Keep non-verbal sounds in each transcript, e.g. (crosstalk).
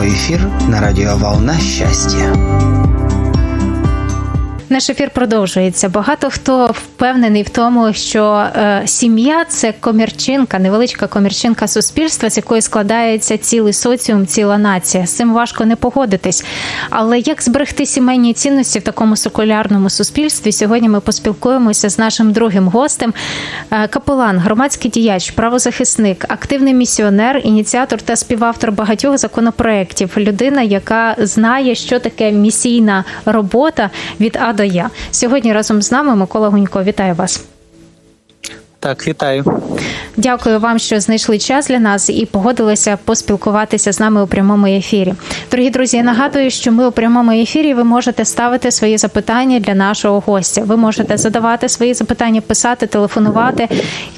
прямой эфир на радиоволна счастья». Наш ефір продовжується. Багато хто впевнений в тому, що е, сім'я це комірчинка, невеличка комірчинка суспільства, з якої складається цілий соціум, ціла нація. З цим важко не погодитись. Але як зберегти сімейні цінності в такому секулярному суспільстві? Сьогодні ми поспілкуємося з нашим другим гостем. Е, Капелан, громадський діяч, правозахисник, активний місіонер, ініціатор та співавтор багатьох законопроєктів. Людина, яка знає, що таке місійна робота від А до Я. Сьогодні разом з нами Микола Гунько. Вітаю вас. Так, вітаю. Дякую вам, що знайшли час для нас і погодилися поспілкуватися з нами у прямому ефірі. Дорогі друзі, я нагадую, що ми у прямому ефірі ви можете ставити свої запитання для нашого гостя. Ви можете задавати свої запитання, писати, телефонувати,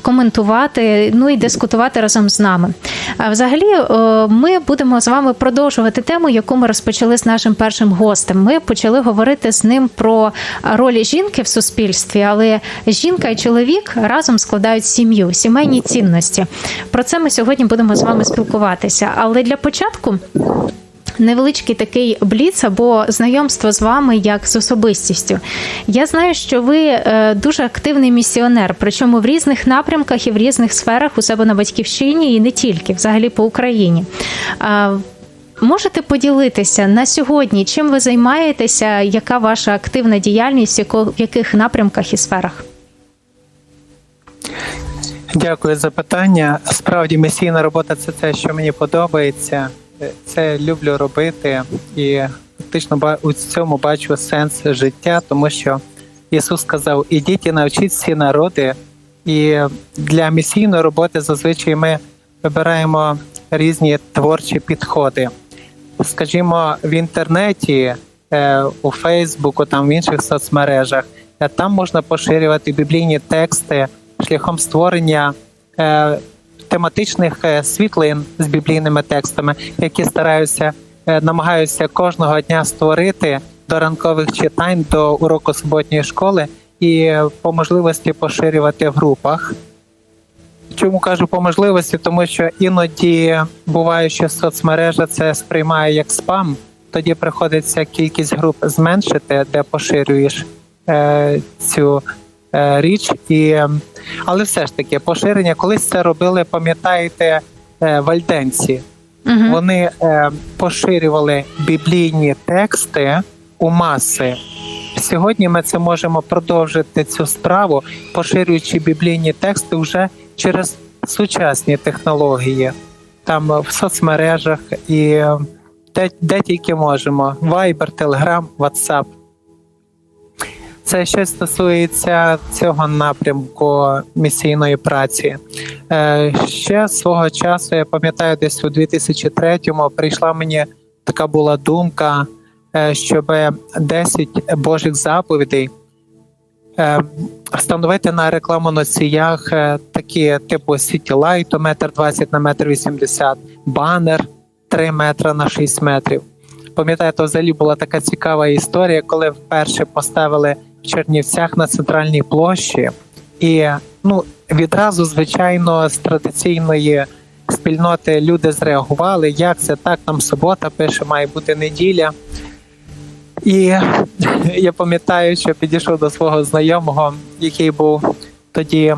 коментувати, ну і дискутувати разом з нами. А взагалі, е, ми будемо з вами продовжувати тему, яку ми розпочали з нашим першим гостем. Ми почали говорити з ним про ролі жінки в суспільстві, але жінка і чоловік разом складають сім'ю, сімейні цінності. Про це ми сьогодні будемо з вами спілкуватися. Але для початку. Невеличкий такий бліц або знайомство з вами як з особистістю. Я знаю, що ви е, дуже активний місіонер, причому в різних напрямках і в різних сферах у себе на батьківщині, і не тільки, взагалі по Україні. Можете поділитися на сьогодні, чим ви займаєтеся, яка ваша активна діяльність, в яких напрямках і сферах? Дякую за питання. Справді місійна робота це те, що мені подобається. Це люблю робити і фактично у цьому бачу сенс життя, тому що Ісус сказав: ідіть і навчіть всі народи. І для місійної роботи зазвичай ми вибираємо різні творчі підходи. Скажімо, в інтернеті, е, у Фейсбуку, там в інших соцмережах, е, там можна поширювати біблійні тексти шляхом створення е, тематичних е, світлин з біблійними текстами, які стараюся е, намагаюся кожного дня створити до ранкових читань, до уроку суботньої школи і по можливості поширювати в групах. Чому кажу по можливості, тому що іноді буває, що соцмережа це сприймає як спам. Тоді приходиться кількість груп зменшити, де поширюєш е, цю річ. І, е, але все ж таки, поширення колись це робили, пам'ятаєте, е, вальденці. Угу. Вони е, поширювали біблійні тексти у маси. Сьогодні ми це можемо продовжити цю справу, поширюючи біблійні тексти вже через сучасні технології, там е, в соцмережах і е, де, де тільки можемо: Viber, Telegram, WhatsApp. Це ще стосується цього напрямку місійної праці. Е, ще свого часу, я пам'ятаю, десь у 2003-му прийшла мені така була думка, е, щоб 10 Божих заповідей е, встановити на рекламоносіях е, такі типу Light метр 20 на метр 80, банер 3 метри на 6 метрів. Пам'ятаю, то взагалі була така цікава історія, коли вперше поставили в Чернівцях на центральній площі, і ну відразу, звичайно, з традиційної спільноти люди зреагували, як це так, там субота пише, має бути неділя. І (laughs) я пам'ятаю, що підійшов до свого знайомого, який був тоді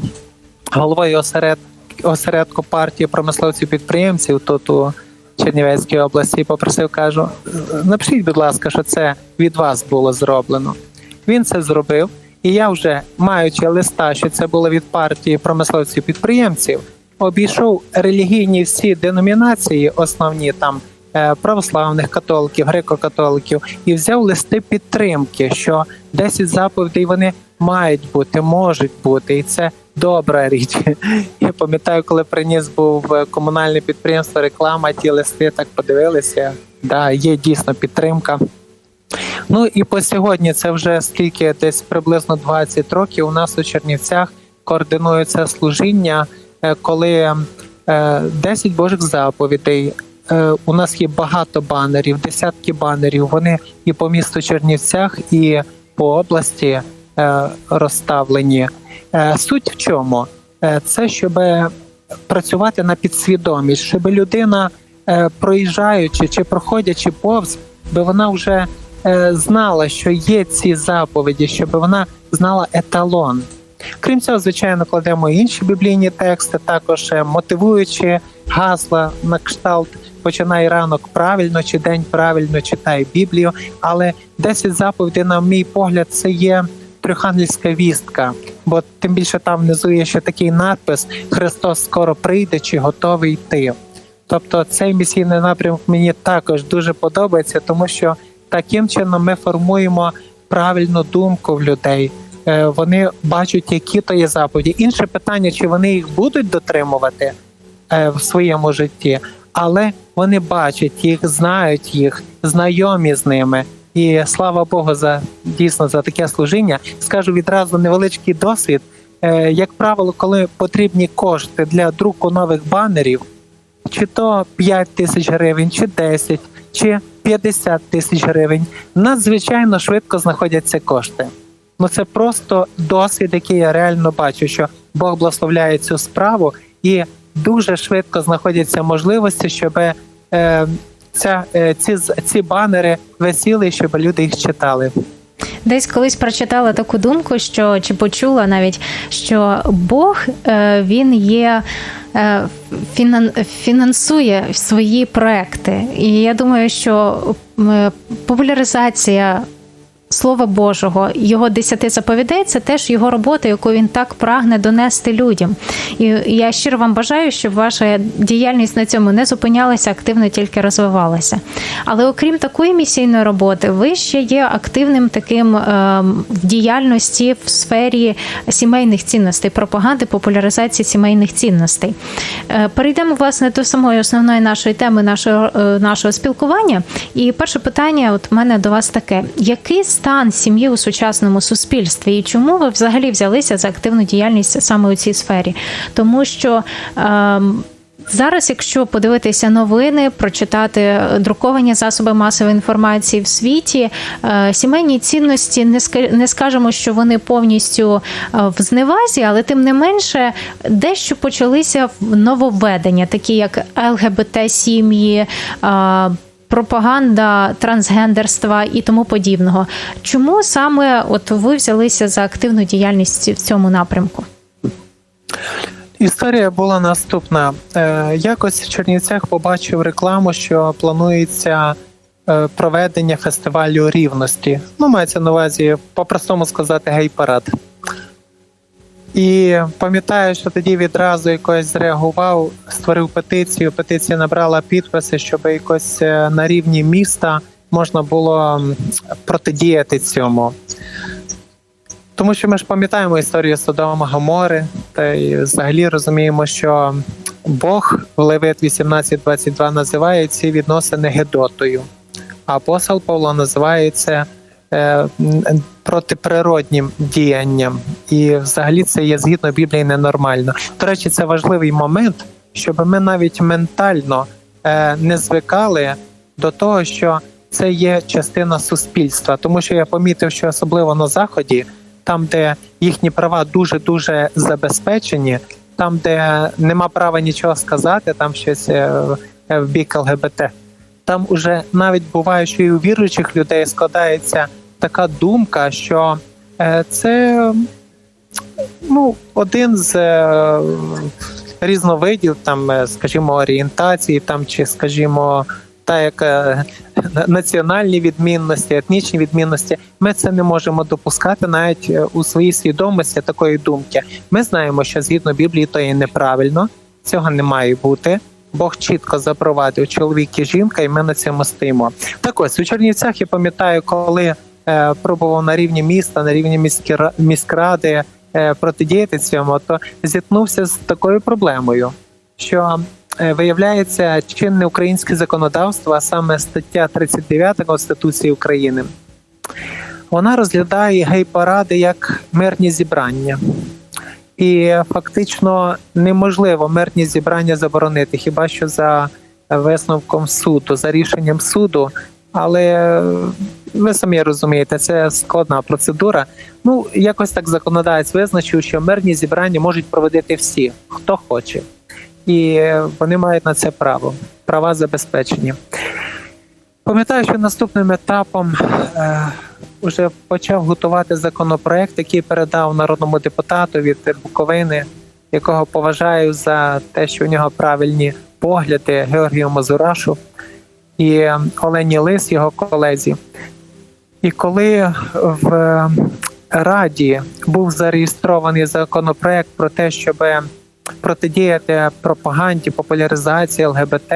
головою осеред... осередку партії промисловців підприємців тут у Чернівецькій області, і попросив, кажу: напишіть, будь ласка, що це від вас було зроблено. Він це зробив, і я вже маючи листа, що це було від партії промисловців підприємців, обійшов релігійні всі деномінації, основні там е, православних католиків, греко-католиків, і взяв листи підтримки, що 10 заповідей вони мають бути, можуть бути, і це добра річ. (laughs) Я пам'ятаю, коли приніс був е, комунальне підприємство, реклама, ті листи так подивилися. Да, є дійсно підтримка. Ну і по сьогодні це вже скільки десь приблизно 20 років. У нас у Чернівцях координується служіння, е, коли е, 10 Божих заповідей. Е, У нас є багато банерів, десятки банерів. Вони і по місту Чернівцях, і по області е, розставлені. Е, Суть в чому? Е, Це щоб працювати на підсвідомість, щоб людина е, проїжджаючи чи проходячи повз, би вона вже е, знала, що є ці заповіді, щоб вона знала еталон. Крім цього, звичайно, кладемо інші біблійні тексти, також е, мотивуючи гасла на кшталт починай ранок правильно чи день правильно читай Біблію. Але 10 заповідей, на мій погляд, це є трьохангельська вістка, бо тим більше там внизу є ще такий надпис Христос скоро прийде чи готовий йти. Тобто цей місійний напрямок мені також дуже подобається, тому що таким чином ми формуємо правильну думку в людей. Е, Вони бачать, які то є заповіді. Інше питання, чи вони їх будуть дотримувати е, в своєму житті, але вони бачать їх, знають їх, знайомі з ними. І слава Богу, за дійсно за таке служіння. Скажу відразу невеличкий досвід. Е, Як правило, коли потрібні кошти для друку нових банерів, чи то 5 тисяч гривень, чи 10, чи 50 тисяч гривень, надзвичайно швидко знаходяться кошти. Ну це просто досвід, який я реально бачу, що Бог благословляє цю справу, і дуже швидко знаходяться можливості, щоб е, ця, е, ці, ці банери висіли, щоб люди їх читали. Десь колись прочитала таку думку, що чи почула навіть, що Бог е, він є. е, фінансує свої проекти, і я думаю, що е, популяризація Слова Божого, його десяти заповідей це теж його робота, яку він так прагне донести людям. І я щиро вам бажаю, щоб ваша діяльність на цьому не зупинялася, активно тільки розвивалася. Але окрім такої місійної роботи, ви ще є активним таким е, в діяльності в сфері сімейних цінностей, пропаганди, популяризації сімейних цінностей. Е, Перейдемо власне до самої основної нашої теми нашого, е, нашого спілкування. І перше питання, от мене до вас таке: який стан сім'ї у сучасному суспільстві, і чому ви взагалі взялися за активну діяльність саме у цій сфері? Тому що. ем, Зараз, якщо подивитися новини, прочитати е, друковані засоби масової інформації в світі, е, сімейні цінності не не скажемо, що вони повністю е, в зневазі, але тим не менше дещо почалися нововведення, такі як ЛГБТ сім'ї. е, Пропаганда трансгендерства і тому подібного. Чому саме от ви взялися за активну діяльність в цьому напрямку? Історія була наступна. Е, якось в Чернівцях побачив рекламу, що планується е, проведення фестивалю рівності. Ну, мається на увазі, по-простому сказати, гей-парад. І пам'ятаю, що тоді відразу якось зреагував, створив петицію. Петиція набрала підписи, щоб якось е, на рівні міста можна було протидіяти цьому. Тому що ми ж пам'ятаємо історію Содома Гомори, та й взагалі розуміємо, що Бог в Левит 18.22 називає ці відносини гедотою, а апостол Павло називає це протиприроднім діянням. І взагалі це є згідно Біблії ненормально. До речі, це важливий момент, щоб ми навіть ментально е, не звикали до того, що це є частина суспільства, тому що я помітив, що особливо на заході, там, де їхні права дуже дуже забезпечені, там, де нема права нічого сказати, там щось е, е, в бік ЛГБТ. Там уже навіть буває, що і у віруючих людей складається така думка, що е, це ну, один з е, різновидів, там, е, скажімо, орієнтації, там чи, скажімо, та як національні відмінності, етнічні відмінності, ми це не можемо допускати навіть у своїй свідомості такої думки. Ми знаємо, що згідно Біблії то є неправильно, цього не має бути. Бог чітко запровадив чоловік і жінка, і ми на цьому стоїмо. Так ось у Чернівцях я пам'ятаю, коли пробував на рівні міста, на рівні міськради е, протидіяти цьому, то зіткнувся з такою проблемою, що е, виявляється чинне українське законодавство, а саме стаття 39 Конституції України, вона розглядає гей-паради як мирні зібрання. І фактично неможливо мирні зібрання заборонити, хіба що за висновком суду, за рішенням суду. Але е, ви самі розумієте, це складна процедура. Ну, якось так законодавець визначив, що мирні зібрання можуть проводити всі, хто хоче. і вони мають на це право. Права забезпечені. Пам'ятаю, що наступним етапом е, вже почав готувати законопроект, який передав народному депутату від Буковини, якого поважаю за те, що у нього правильні погляди Георгію Мазурашу і Олені Лис, його колезі. І коли в Раді був зареєстрований законопроект про те, щоб протидіяти пропаганді, популяризації ЛГБТ,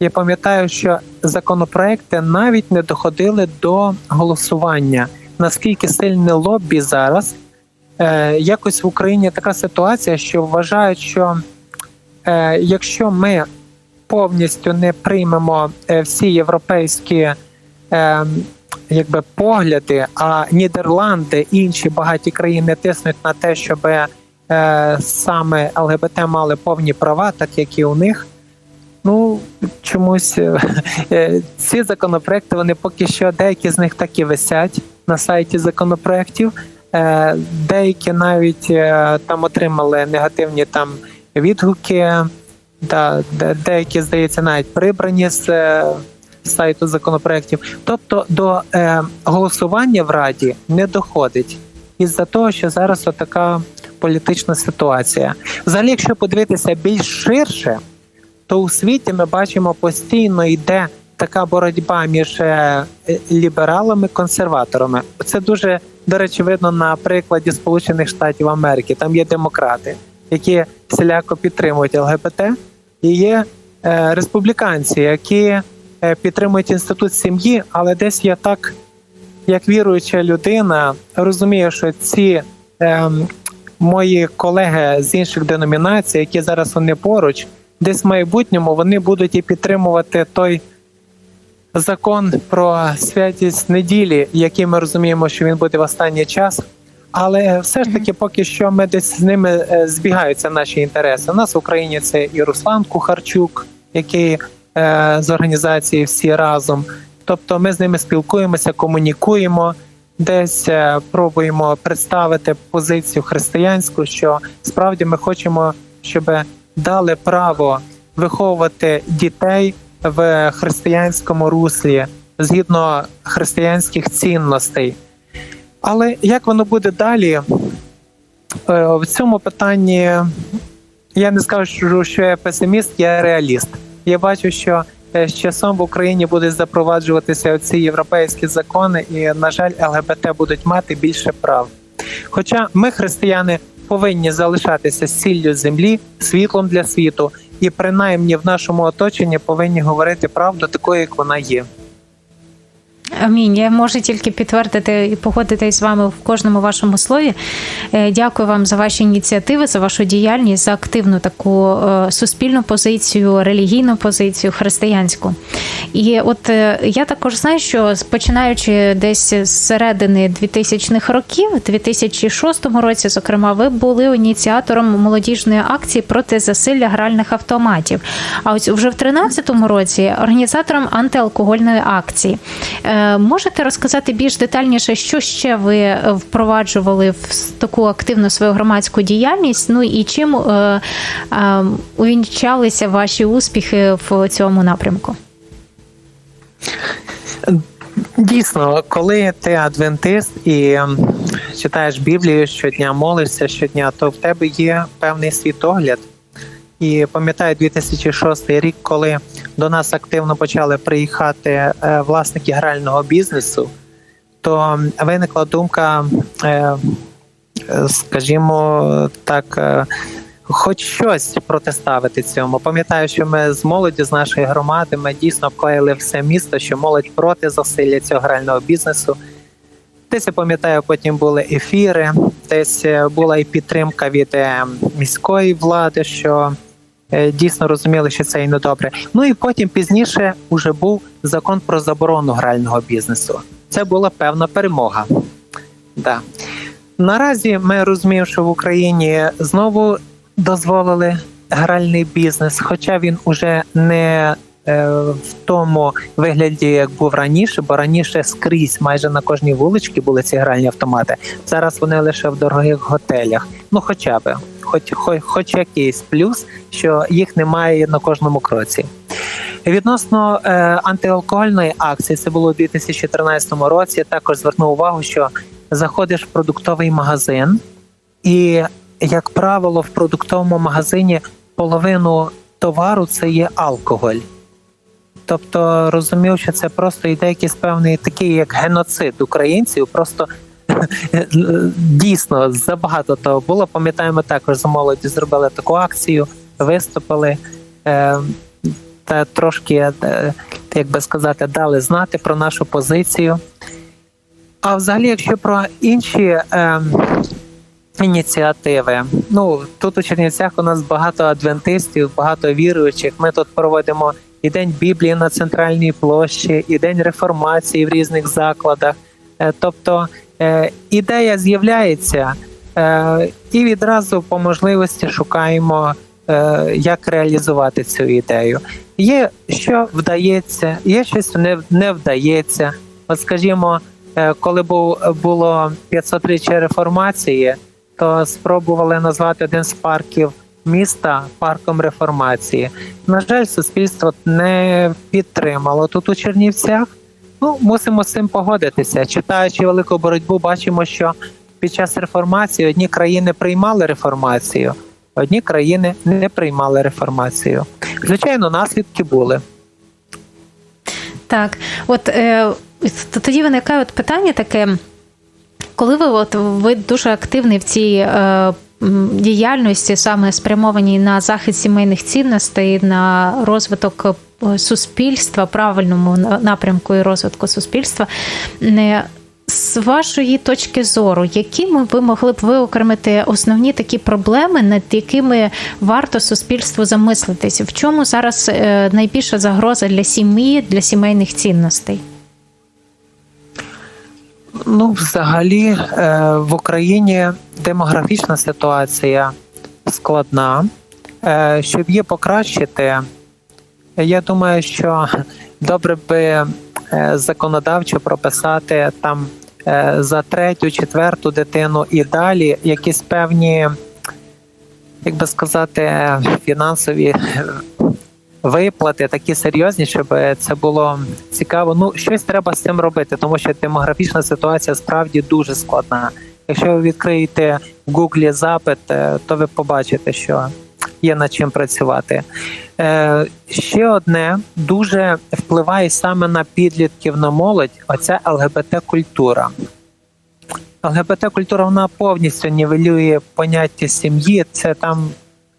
я пам'ятаю, що законопроекти навіть не доходили до голосування. Наскільки сильне лобі зараз? Е, якось в Україні така ситуація, що вважають, що е, якщо ми повністю не приймемо е, всі європейські е, якби погляди, а Нідерланди інші багаті країни тиснуть на те, щоб е, саме ЛГБТ мали повні права, так як і у них. Ну чомусь е, е, ці законопроекти вони поки що деякі з них так і висять на сайті законопроектів. Е, Деякі навіть е, там отримали негативні там відгуки, де- деякі, здається, навіть прибрані з е, сайту законопроектів. Тобто до е, голосування в Раді не доходить із-за того, що зараз така політична ситуація. Взагалі, якщо подивитися більш ширше, то у світі ми бачимо постійно йде така боротьба між е, лібералами консерваторами. Це дуже до речі видно на прикладі Сполучених Штатів Америки. Там є демократи, які всіляко підтримують ЛГБТ, і є е, республіканці, які підтримують інститут сім'ї, але десь я так, як віруюча людина, розумію, що ці ем, мої колеги з інших деномінацій, які зараз вони поруч, десь в майбутньому вони будуть і підтримувати той закон про святість неділі, який ми розуміємо, що він буде в останній час. Але все ж таки, поки що ми десь з ними е, збігаються наші інтереси. У нас в Україні це і Руслан Кухарчук, який е, з організації всі разом. Тобто ми з ними спілкуємося, комунікуємо, десь е, пробуємо представити позицію християнську, що справді ми хочемо, щоб дали право виховувати дітей в християнському руслі згідно християнських цінностей. Але як воно буде далі? Е, В цьому питанні я не скажу, що я песиміст, я реаліст. Я бачу, що е, з часом в Україні будуть запроваджуватися ці європейські закони, і, на жаль, ЛГБТ будуть мати більше прав. Хоча ми, християни, повинні залишатися сіллю землі, світлом для світу, і принаймні в нашому оточенні повинні говорити правду такою, як вона є. Амінь. Я можу тільки підтвердити і погодитись з вами в кожному вашому слові. Е, Дякую вам за ваші ініціативи, за вашу діяльність, за активну таку е, суспільну позицію, релігійну позицію, християнську. І от е, я також знаю, що починаючи десь з середини 2000-х років, у 2006 році, зокрема, ви були ініціатором молодіжної акції проти засилля гральних автоматів. А ось вже в 2013 році організатором антиалкогольної акції. Можете розказати більш детальніше, що ще ви е, впроваджували в таку активну свою громадську діяльність? Ну і чим е, е, увінчалися ваші успіхи в цьому напрямку? Дійсно, коли ти адвентист і ем, читаєш Біблію щодня, молишся щодня, то в тебе є певний світогляд. І пам'ятаю 2006 рік, коли до нас активно почали приїхати е, власники грального бізнесу, то виникла думка, е, скажімо так, е, хоч щось протиставити цьому. Пам'ятаю, що ми з молоді з нашої громади ми дійсно обклеїли все місто, що молодь проти засилля цього грального бізнесу. Десь я пам'ятаю, потім були ефіри, десь була і підтримка від міської влади, що дійсно розуміли, що це і недобре. Ну і потім пізніше вже був закон про заборону грального бізнесу. Це була певна перемога. Да. Наразі ми розуміємо, що в Україні знову дозволили гральний бізнес, хоча він уже не е, в тому вигляді, як був раніше, бо раніше скрізь майже на кожній вуличці були ці гральні автомати. Зараз вони лише в дорогих готелях. Ну, хоча б, хоч, хоч, хоч якийсь плюс, що їх немає на кожному кроці. Відносно е, антиалкогольної акції, це було у 2013 році. Я також звернув увагу, що заходиш в продуктовий магазин, і, як правило, в продуктовому магазині половину товару це є алкоголь. Тобто розумів, що це просто йде якийсь певний такий як геноцид українців. Просто (laughs) дійсно забагато того було. Пам'ятаємо також за молоді зробили таку акцію, виступили е, та трошки, е, як би сказати, дали знати про нашу позицію. А взагалі, якщо про інші е, ініціативи, ну тут у Чернівцях у нас багато адвентистів, багато віруючих. Ми тут проводимо і День Біблії на центральній площі, і День реформації в різних закладах. Е, тобто е, ідея з'являється, е, і відразу по можливості шукаємо, як реалізувати цю ідею. Є що вдається, є щось не, вдається. От, скажімо, коли було 500-річчя реформації, то спробували назвати один з парків міста парком реформації. На жаль, суспільство не підтримало тут у Чернівцях. Ну, мусимо з цим погодитися. Читаючи велику боротьбу, бачимо, що під час реформації одні країни приймали реформацію, одні країни не приймали реформацію. Звичайно, наслідки були. Так, от е, тоді виникає от питання таке. Коли ви от ви дуже активний в цій е, діяльності, саме спрямованій на захист сімейних цінностей, на розвиток е, суспільства, правильному напрямку і розвитку суспільства, не з вашої точки зору, якими ви могли б виокремити основні такі проблеми, над якими варто суспільству замислитися? В чому зараз е, найбільша загроза для сім'ї, для сімейних цінностей? Ну, взагалі, е, в Україні демографічна ситуація складна. Е, Щоб її покращити, я думаю, що добре би е, законодавчо прописати там за третю, четверту дитину і далі якісь певні, як би сказати, фінансові виплати такі серйозні, щоб це було цікаво. Ну, щось треба з цим робити, тому що демографічна ситуація справді дуже складна. Якщо ви відкриєте в Гуглі запит, е, то ви побачите, що є над чим працювати. Е, ще одне дуже впливає саме на підлітків на молодь. Оця ЛГБТ-культура. ЛГБТ-культура вона повністю нівелює поняття сім'ї. Це там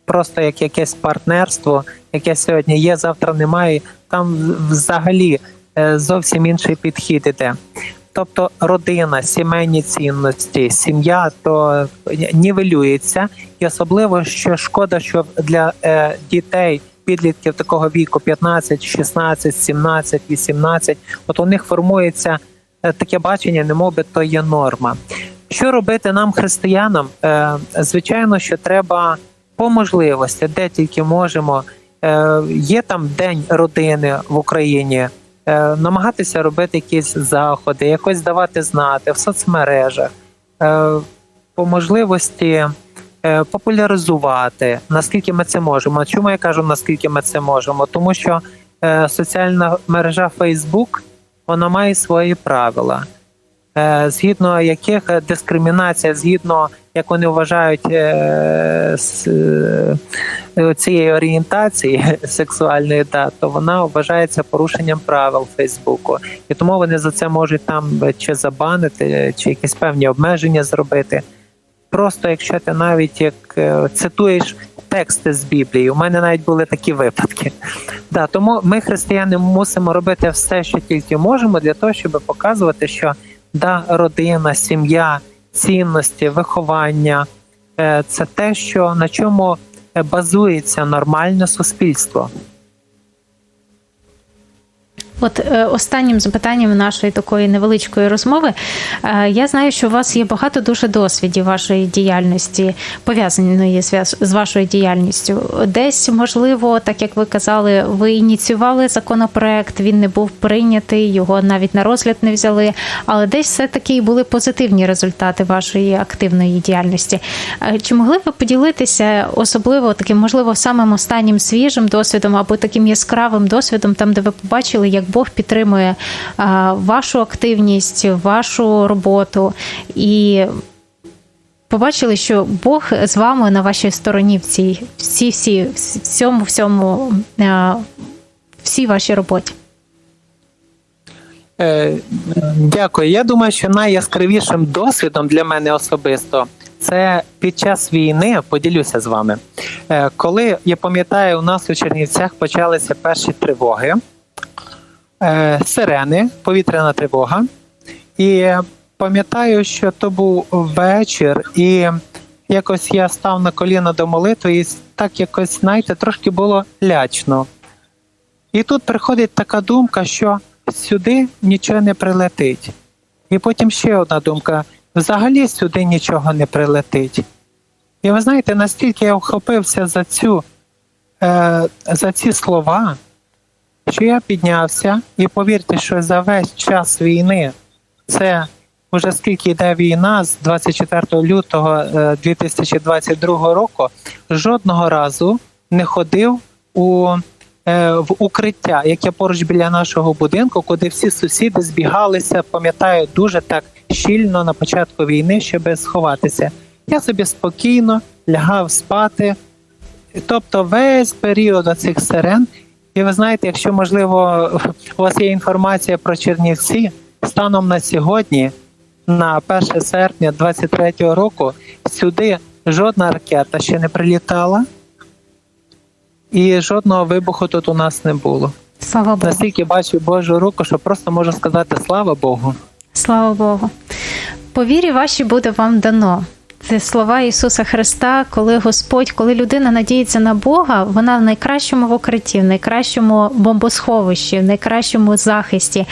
просто як якесь партнерство, яке сьогодні є, завтра немає. Там взагалі е, зовсім інший підхід іде. Тобто родина, сімейні цінності, сім'я то нівелюється, і особливо що шкода, що для е, дітей. Підлітків такого віку 15, 16, 17, 18, от у них формується е, таке бачення, немов би то є норма. Що робити нам, християнам? Е, Звичайно, що треба по можливості, де тільки можемо. Е, Є там день родини в Україні. е, Намагатися робити якісь заходи, якось давати знати в соцмережах, е, по можливості популяризувати, наскільки ми це можемо. Чому я кажу, наскільки ми це можемо? Тому що соціальна мережа Facebook вона має свої правила, згідно яких е, дискримінація, згідно як вони вважають е, е, цієї орієнтації (laughs) сексуальної, да, то вона вважається порушенням правил Фейсбуку, і тому вони за це можуть там е, чи забанити, чи якісь певні обмеження зробити. Просто якщо ти навіть як е, цитуєш тексти з Біблії, у мене навіть були такі випадки. Да, тому ми, християни, мусимо робити все, що тільки можемо, для того, щоб показувати, що да, родина, сім'я, цінності, виховання е, це те, що на чому е, базується нормальне суспільство. От е, останнім запитанням нашої такої невеличкої розмови. Е, я знаю, що у вас є багато дуже досвідів вашої діяльності, пов'язаної з, вашою діяльністю. Десь, можливо, так як ви казали, ви ініціювали законопроект, він не був прийнятий, його навіть на розгляд не взяли. Але десь все таки були позитивні результати вашої активної діяльності. Е, Чи могли б ви поділитися особливо таким, можливо, самим останнім свіжим досвідом або таким яскравим досвідом, там, де ви побачили, як Бог підтримує вашу активність, вашу роботу і. Побачили, що Бог з вами на вашій стороні в цій всі, всі, всьому, всьому, а, всій вашій роботі. Е, Дякую. Я думаю, що найяскравішим досвідом для мене особисто це під час війни поділюся з вами. Е, Коли я пам'ятаю, у нас у Чернівцях почалися перші тривоги, е, сирени, повітряна тривога. І пам'ятаю, що то був вечір, і якось я став на коліна до молитви, і так якось, знаєте, трошки було лячно. І тут приходить така думка, що сюди нічого не прилетить. І потім ще одна думка: взагалі сюди нічого не прилетить. І ви знаєте, настільки я вхопився за цю, е, за ці слова, що я піднявся, і повірте, що за весь час війни, це вже скільки йде війна з 24 лютого е, 2022 року, жодного разу не ходив у е, в укриття, яке поруч біля нашого будинку, куди всі сусіди збігалися, пам'ятаю, дуже так щільно на початку війни, щоб сховатися. Я собі спокійно лягав спати. Тобто весь період цих сирен. І ви знаєте, якщо можливо у вас є інформація про Чернівці, станом на сьогодні, на 1 серпня 23-го року, сюди жодна ракета ще не прилітала, і жодного вибуху тут у нас не було. Слава Богу. Настільки бачу Божу руку, що просто можу сказати слава Богу. Слава Богу. По вірі вашій буде вам дано. Це слова Ісуса Христа, коли Господь, коли людина надіється на Бога, вона в найкращому в укритті, в найкращому бомбосховищі, в найкращому захисті,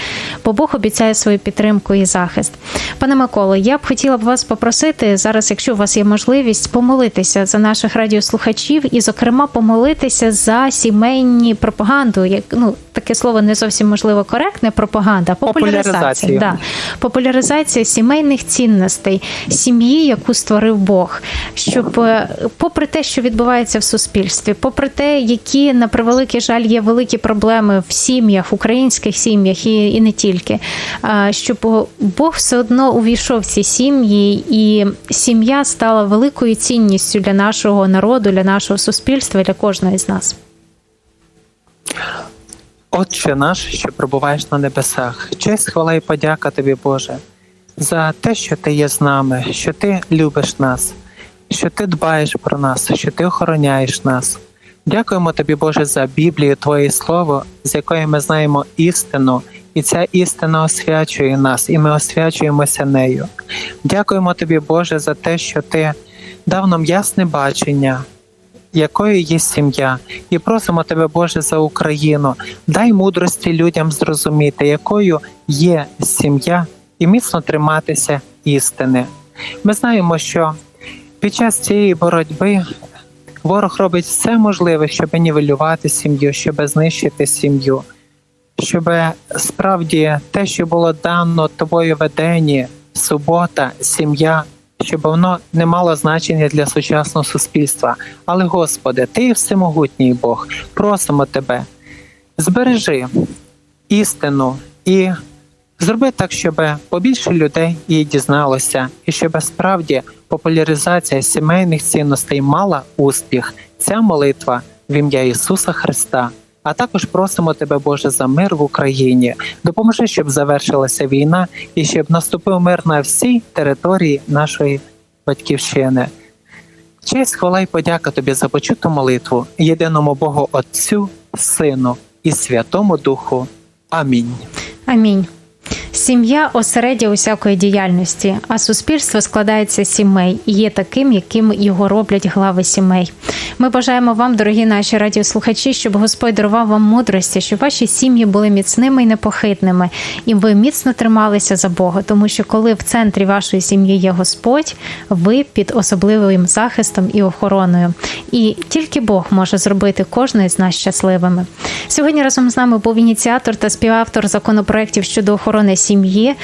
бо Бог обіцяє свою підтримку і захист. Пане Миколо, я б хотіла б вас попросити зараз, якщо у вас є можливість, помолитися за наших радіослухачів і, зокрема, помолитися за сімейні пропаганду. Як ну таке слово не зовсім можливо коректне, пропаганда, популяризація. Популяризація. Да популяризація сімейних цінностей, сім'ї, яку створив Бог, щоб, е, попри те, що відбувається в суспільстві, попри те, які на превеликий жаль є великі проблеми в сім'ях, в українських сім'ях і, і не тільки, щоб Бог все одно увійшов в ці сім'ї, і сім'я стала великою цінністю для нашого народу, для нашого суспільства, для кожного з нас. Отче наш, що пробуваєш на небесах, честь, хвала і подяка тобі, Боже, за те, що ти є з нами, що ти любиш нас, що ти дбаєш про нас, що ти охороняєш нас. Дякуємо тобі, Боже, за Біблію, Твоє Слово, з якої ми знаємо істину, і ця істина освячує нас, і ми освячуємося нею. Дякуємо тобі, Боже, за те, що ти дав нам ясне бачення, якою є сім'я, і просимо тебе, Боже, за Україну. Дай мудрості людям зрозуміти, якою є сім'я, і міцно триматися істини. Ми знаємо, що під час цієї боротьби ворог робить все можливе, щоб нівелювати сім'ю, щоб знищити сім'ю, щоб справді те, що було дано тобою ведені, субота, сім'я, щоб воно не мало значення для сучасного суспільства. Але, Господи, Ти всемогутній Бог, просимо Тебе, збережи істину і зроби так, щоб побільше людей її дізналося, і щоб справді популяризація сімейних цінностей мала успіх. Ця молитва в ім'я Ісуса Христа. А також просимо тебе, Боже, за мир в Україні. Допоможи, щоб завершилася війна і щоб наступив мир на всій території нашої батьківщини. Честь, хвала й подяка тобі за почуту молитву, єдиному Богу Отцю, Сину і Святому Духу. Амінь. Амінь. Сім'я осереддя усякої діяльності, а суспільство складається з сімей і є таким, яким його роблять глави сімей. Ми бажаємо вам, дорогі наші радіослухачі, щоб Господь дарував вам мудрості, щоб ваші сім'ї були міцними і непохитними, і ви міцно трималися за Бога, тому що коли в центрі вашої сім'ї є Господь, ви під особливим захистом і охороною. І тільки Бог може зробити кожного з нас щасливими. Сьогодні разом з нами був ініціатор та співавтор законопроєктів щодо охорони сім'ї, е,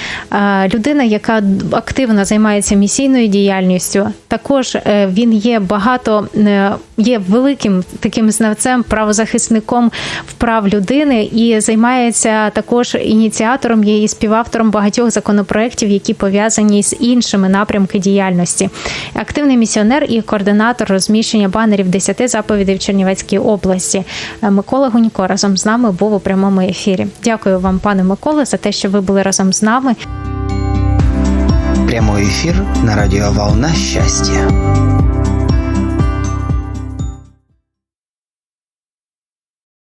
людина, яка активно займається місійною діяльністю. Також е, він є багато е, є великим таким знавцем, правозахисником вправ людини і займається також ініціатором є і співавтором багатьох законопроєктів, які пов'язані з іншими напрямки діяльності. Активний місіонер і координатор розміщення банерів 10 заповідей в Чернівецькій області. Микола Гунько разом з нами був у прямому ефірі. Дякую вам, пане Миколе, за те, що ви були разом з нами. Прямой эфир на радио «Волна счастья».